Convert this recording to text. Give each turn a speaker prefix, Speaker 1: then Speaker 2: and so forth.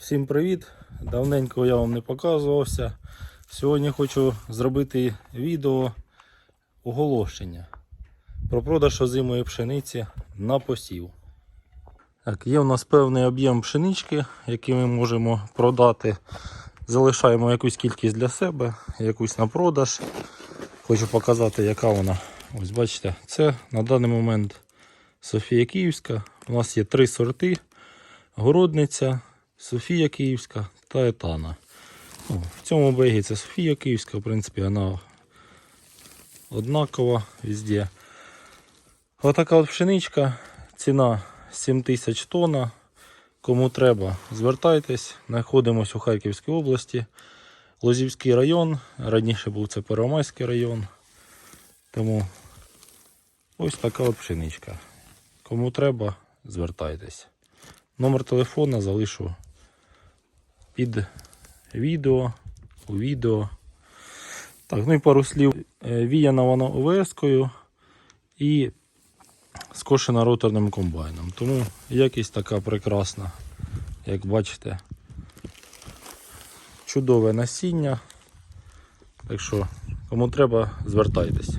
Speaker 1: Всім привіт! Давненько я вам не показувався. Сьогодні хочу зробити відео оголошення про продаж озимої пшениці на посів. Так, є у нас певний об'єм пшенички, який ми можемо продати. Залишаємо якусь кількість для себе, якусь на продаж. Хочу показати, яка вона. Ось бачите, це на даний момент Софія Київська. У нас є три сорти: Городниця, Софія Київська та Етана. Ну, в цьому бегі це Софія Київська, в принципі, вона однакова везде. Отака от пшеничка, ціна 7 тисяч тонна. Кому треба, звертайтесь. Знаходимося у Харківській області. Лозівський район. Раніше був це Первомайський район. Тому ось така от пшеничка. Кому треба, звертайтесь. Номер телефона залишу під відео, у відео. Так, ну і пару слів. Е, Віяна вона ОВС-кою і скошена роторним комбайном. Тому якість така прекрасна, як бачите. Чудове насіння. Так що, кому треба, звертайтесь.